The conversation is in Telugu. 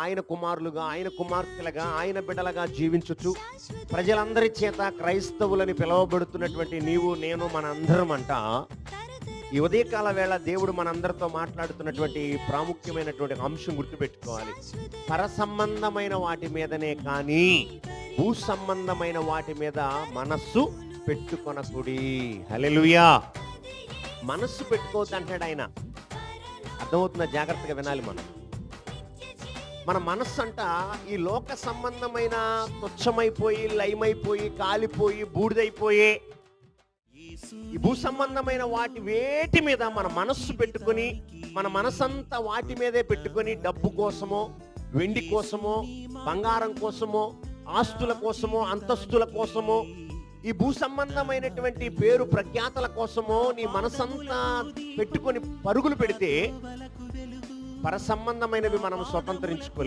ఆయన కుమారులుగా ఆయన కుమార్తెలుగా ఆయన బిడ్డలుగా జీవించచ్చు ప్రజలందరి చేత క్రైస్తవులని పిలువబడుతున్నటువంటి నీవు నేను మనందరం అంట. ఈ ఉదయకాల వేళ దేవుడు మనందరితో మాట్లాడుతున్నటువంటి ప్రాముఖ్యమైనటువంటి అంశం గుర్తుపెట్టుకోవాలి. పర సంబంధమైన వాటి మీదనే కానీ భూ సంబంధమైన వాటి మీద మనస్సు పెట్టుకొనకుడి. హలెలుయా మనస్సు పెట్టుకోవద్దు అంటాడు ఆయన. అర్థమవుతున్న జాగ్రత్తగా వినాలి మనం. మన మనస్సు అంట ఈ లోక సంబంధమైన తుచ్చమైపోయి లయమైపోయి కాలిపోయి బూడిదైపోయే ఈ భూ సంబంధమైన వాటి వేటి మీద మన మనస్సు పెట్టుకొని మన మనసంతా వాటి మీదే పెట్టుకొని డబ్బు కోసమో వెండి కోసమో బంగారం కోసమో ఆస్తుల కోసమో అంతస్తుల కోసమో ఈ భూ సంబంధమైనటువంటి పేరు ప్రఖ్యాతల కోసమో నీ మనసంతా పెట్టుకొని పరుగులు పెడితే పర సంబంధమైనవి మనం స్వతంత్రించుకోలేం